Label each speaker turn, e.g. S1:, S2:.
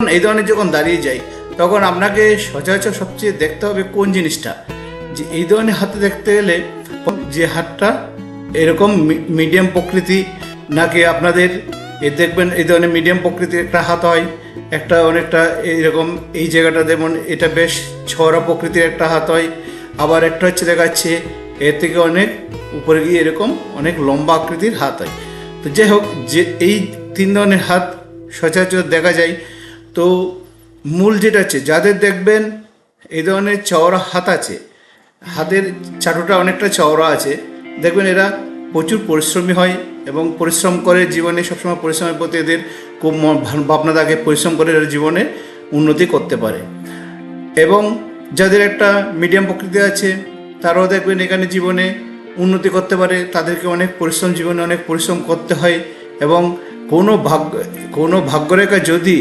S1: এই ধরনের যখন দাঁড়িয়ে যাই, তখন আপনাকে সচরাচর সবচেয়ে দেখতে হবে কোন জিনিসটা। যে এই ধরনের হাতে দেখতে গেলে যে হাতটা এরকম মিডিয়াম প্রকৃতি, নাকি আপনাদের এ দেখবেন এই ধরনের মিডিয়াম প্রকৃতির একটা হাত হয়, একটা অনেকটা এইরকম এই জায়গাটা যেমন এটা বেশ ছড়া প্রকৃতির একটা হাত হয়, আবার একটা হচ্ছে দেখাচ্ছে এর থেকে অনেক উপরে গিয়ে এরকম অনেক লম্বা আকৃতির হাত হয়। তো যাই হোক, যে এই তিন ধরনের হাত সচরাচর দেখা যায় তো মূল যেটা হচ্ছে, যাদের দেখবেন এই ধরনের চওড়া হাত আছে, হাতের চাটুটা অনেকটা চওড়া আছে, দেখবেন এরা প্রচুর পরিশ্রমী হয় এবং পরিশ্রম করে জীবনে, সবসময় পরিশ্রমের প্রতি এদের খুব ভাবনা থাকে, পরিশ্রম করে এরা জীবনে উন্নতি করতে পারে। এবং যাদের একটা মিডিয়াম প্রকৃতি আছে, তারাও দেখবেন এখানে জীবনে উন্নতি করতে পারে, তাদেরকে অনেক পরিশ্রম, জীবনে অনেক পরিশ্রম করতে হয় এবং কোনো ভাগ্য, কোনো ভাগ্যরেখা যদি